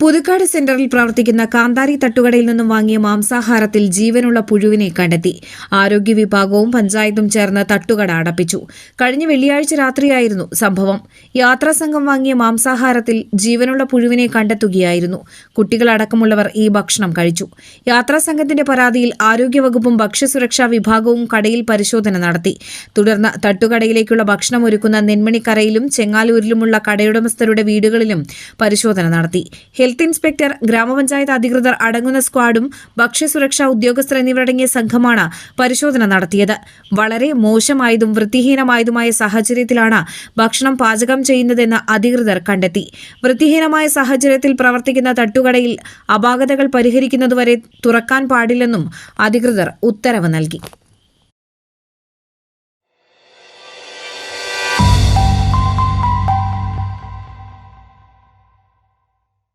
പുതുക്കാട് സെന്ററിൽ പ്രവർത്തിക്കുന്ന കാന്താരി തട്ടുകടയിൽ നിന്നും വാങ്ങിയ മാംസാഹാരത്തിൽ ജീവനുള്ള പുഴുവിനെ കണ്ടെത്തി. ആരോഗ്യ വിഭാഗവും പഞ്ചായത്തും ചേർന്ന് തട്ടുകട അടപ്പിച്ചു കഴിഞ്ഞ വെള്ളിയാഴ്ച രാത്രിയായിരുന്നു സംഭവം. യാത്രാ സംഘം വാങ്ങിയ മാംസാഹാരത്തിൽ ജീവനുള്ള പുഴുവിനെ കണ്ടെത്തുകയായിരുന്നു. കുട്ടികളടക്കമുള്ളവർ ഈ ഭക്ഷണം കഴിച്ചു. യാത്രാ സംഘത്തിന്റെ പരാതിയിൽ ആരോഗ്യവകുപ്പും ഭക്ഷ്യസുരക്ഷാ വിഭാഗവും കടയിൽ പരിശോധന നടത്തി. തുടർന്ന് തട്ടുകടയിലേക്കുള്ള ഭക്ഷണം ഒരുക്കുന്ന നെന്മണിക്കരയിലും ചെങ്ങാലൂരിലുമുള്ള കടയുടമസ്ഥരുടെ വീടുകളിലും പരിശോധന നടത്തി. ഹെൽത്ത് ഇൻസ്പെക്ടർ ഗ്രാമപഞ്ചായത്ത് അധികൃതർ അടങ്ങുന്ന സ്ക്വാഡും ഭക്ഷ്യസുരക്ഷാ ഉദ്യോഗസ്ഥർ എന്നിവരടങ്ങിയ സംഘമാണ് പരിശോധന നടത്തിയത്. വളരെ മോശമായതും വൃത്തിഹീനമായതുമായ സാഹചര്യത്തിലാണ് ഭക്ഷണം പാചകം ചെയ്യുന്നതെന്ന് അധികൃതർ കണ്ടെത്തി. വൃത്തിഹീനമായ സാഹചര്യത്തിൽ പ്രവർത്തിക്കുന്ന തട്ടുകടയിൽ അപാകതകൾ പരിഹരിക്കുന്നതുവരെ തുറക്കാൻ പാടില്ലെന്നും അധികൃതർ ഉത്തരവ് നൽകി.